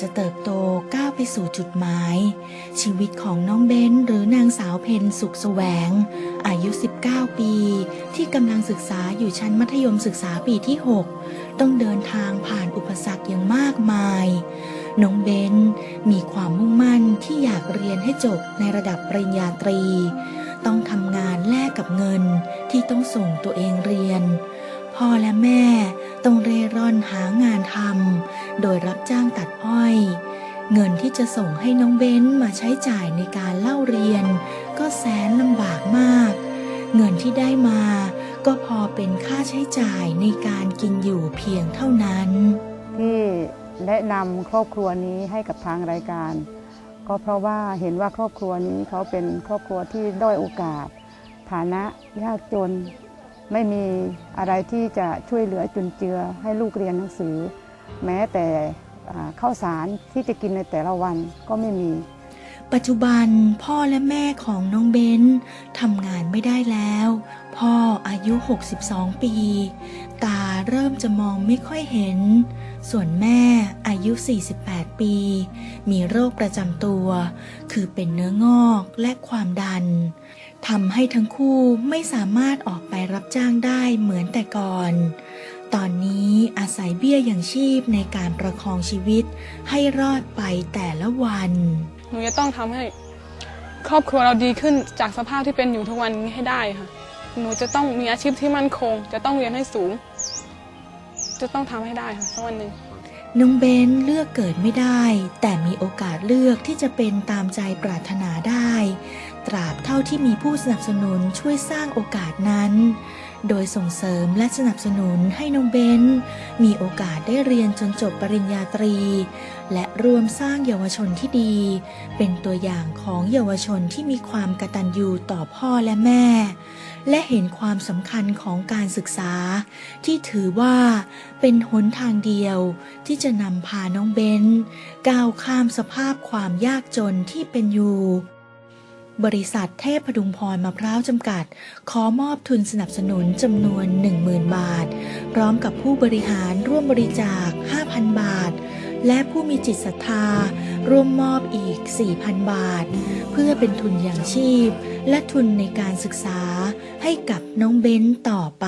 จะเติบโตก้าวไปสู่จุดหมาย ชีวิตของน้องเบนหรือนางสาวเพนสุขแสวง อายุ 19 ปี ที่กำลังศึกษาอยู่ชั้นมัธยมศึกษาปีที่ 6 ต้องเดินทางผ่านอุปสรรคอย่างมากมาย น้องเบนมีความมุ่งมั่นที่อยากเรียนให้จบในระดับปริญญาตรี ต้องทำงานแลกกับเงินที่ต้องส่งตัวเองเรียน พ่อและแม่ต้องเร่ร่อนหางานทำโดยรับจ้างตัดอ้อย เงินที่จะส่งให้น้องเบ้นมาใช้จ่ายในการเล่าเรียน ก็แสนลำบากมาก เงินที่ได้มาก็พอเป็นค่าใช้จ่ายในการกินอยู่เพียงเท่านั้น ที่แนะนำครอบครัวนี้ให้กับทางรายการ ก็เพราะว่าเห็นว่าครอบครัวนี้เขาเป็นครอบครัวที่ด้อยโอกาส ฐานะยากจน ไม่มีอะไรที่จะช่วยเหลือจุนเจือให้ลูกเรียนหนังสือ แม้แต่ข้าวสารที่จะกินในแต่ละวันก็ไม่มี ปัจจุบันพ่อและแม่ของน้องเบนทำงานไม่ได้แล้ว พ่ออายุ 62 ปี ตาเริ่มจะมองไม่ค่อยเห็น ส่วนแม่อายุ 48 ปี มีโรคประจำตัว คือเป็นเนื้องอกและความดัน ทำให้ทั้งคู่ไม่สามารถออกไปรับจ้างได้เหมือนแต่ก่อน ตอนนี้อาศัยเบี้ยอย่างชีพในการประคองชีวิตให้รอดไปแต่ละวัน หนูจะต้องทำให้ครอบครัวเราดีขึ้นจากสภาพที่เป็นอยู่ทุกวันนี้ให้ได้ค่ะ หนูจะต้องมีอาชีพที่มั่นคง จะต้องเรียนให้สูง จะต้องทำให้ได้ค่ะสักวันหนึ่ง น้องเบนเลือกเกิดไม่ได้ แต่มีโอกาสเลือกที่จะเป็นตามใจปรารถนาได้ ตราบเท่าที่มีผู้สนับสนุนช่วยสร้างโอกาสนั้น โดยส่งเสริมและสนับสนุนให้น้องเบนมีโอกาสได้เรียนจนจบปริญญาตรี และรวมสร้างเยาวชนที่ดี เป็นตัวอย่างของเยาวชนที่มีความกตัญญูต่อพ่อและแม่ และเห็นความสำคัญของการศึกษา ที่ถือว่าเป็นหนทางเดียวที่จะนำพาน้องเบนก้าวข้ามสภาพความยากจนที่เป็นอยู่บริษัทเทพพดุงพรมะพร้าวจำกัด ขอมอบทุนสนับสนุนจำนวน 10,000 บาท พร้อมกับผู้บริหารร่วมบริจาค 5,000 บาท และผู้มีจิตศรัทธา ร่วมมอบอีก 4,000 บาท เพื่อเป็นทุนอย่างชีพ และทุนในการศึกษาให้กับน้องเบนต่อไป